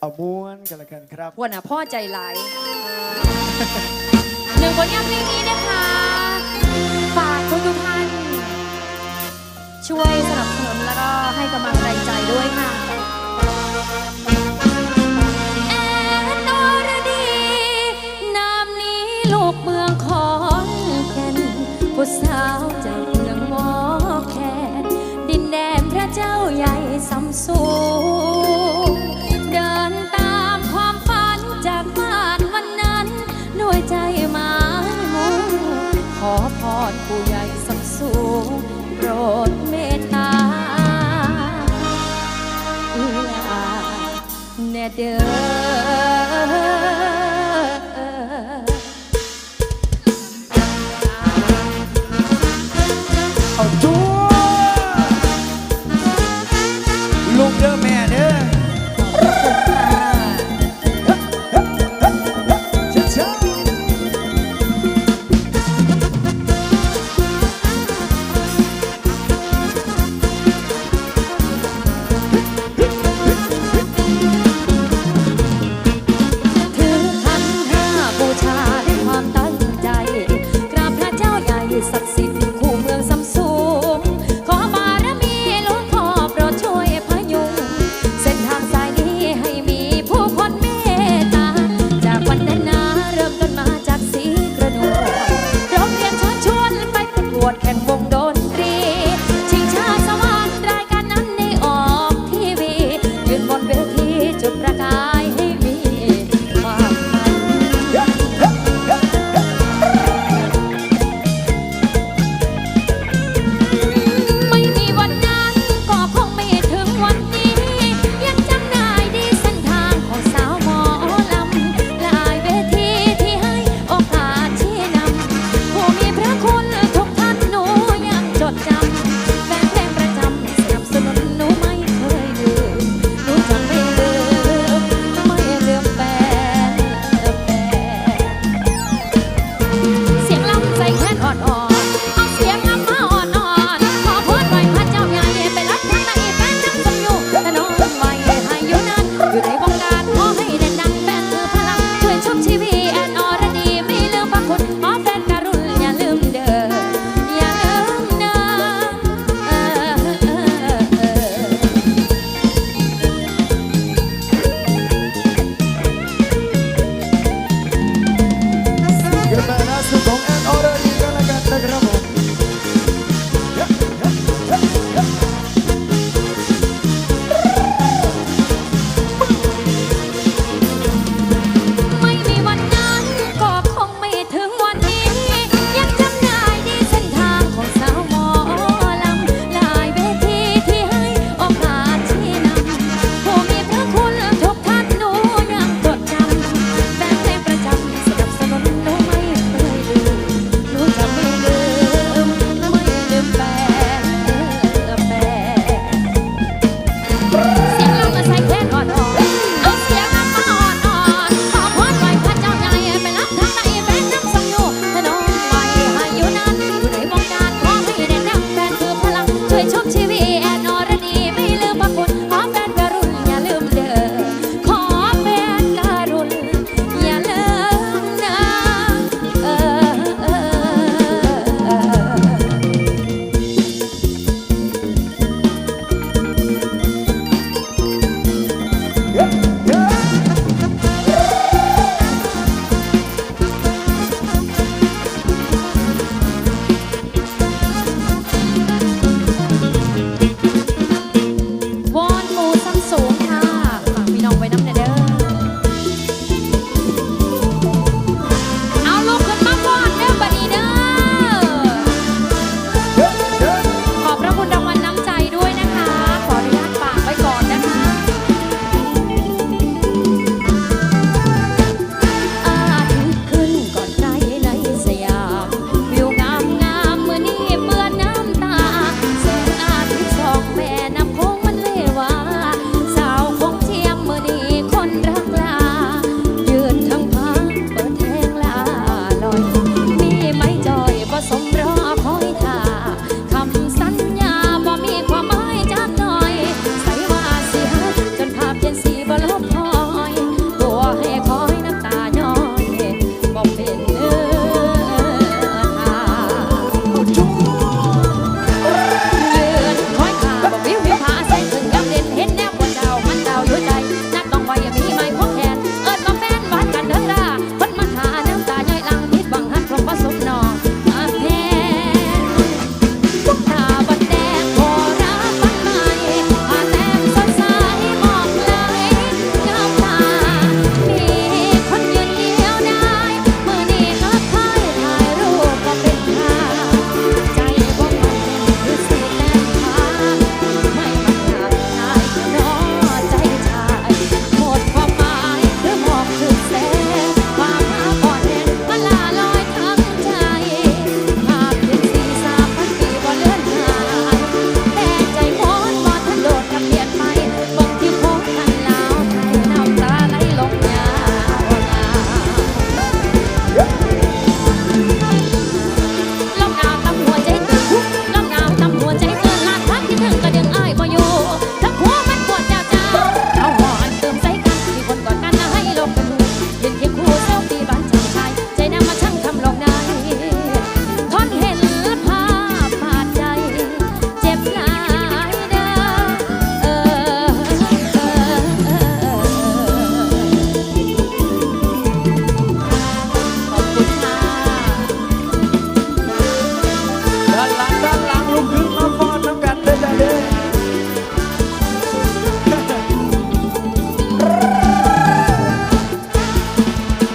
เอาบ้วนกันละกันครับ วันน่ะพ่อใจหลายหนึ่งผลงานเพลงนี้นะคะ ฝากทุกท่านช่วยสนับสนุนแล้วก็ให้กำลังใจ รดเมตตาอื้แน่เด้อ